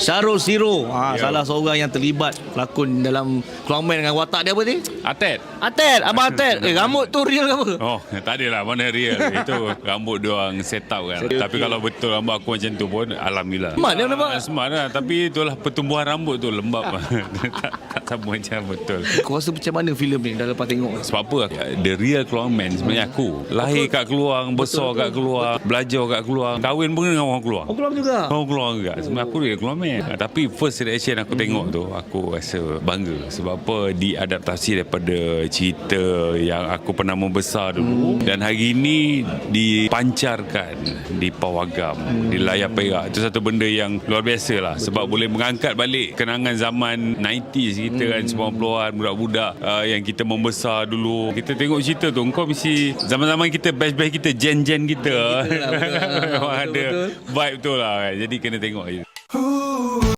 Syarul Siro ha, Ya. Salah seorang yang terlibat Pelakon dalam Keluang Man dengan watak dia apa ni? Atet. Atet Abang Atet Eh rambut tu real ke apa? Oh, tak adalah mana real. Itu rambut dia orang set up kan. Tapi kalau betul rambut aku macam tu pun alhamdulillah. Smart dia nampak. Ah, Smart lah. Tapi itulah pertumbuhan rambut tu lembab. sama macam betul. Kau rasa macam mana filem ni Dah lepas tengok? Sebab apa? The real Keluang Man sebenarnya aku. Lahir kat Keluang, besar kat Keluang, belajar kat Keluang, kahwin pun dengan orang Keluang. Oh keluar juga? Orang Keluang juga. Sebenarnya aku dia Keluang Man Ah, Tapi first reaction aku tengok tu Aku rasa bangga. Sebab apa? Diadaptasi daripada cerita Yang aku pernah membesar dulu. Dan hari ini Dipancarkan Di Pawagam Di layar perak. Itu satu benda yang Luar biasa lah. Sebab boleh mengangkat balik Kenangan zaman 90s kita kan 90-an Budak-budak uh, Yang kita membesar dulu Kita tengok cerita tu Kau mesti Zaman-zaman kita Best-best kita Gen-gen kita Betul lah, betul. Memang Betul, ada betul. vibe tu lah kan. Jadi kena tengok je.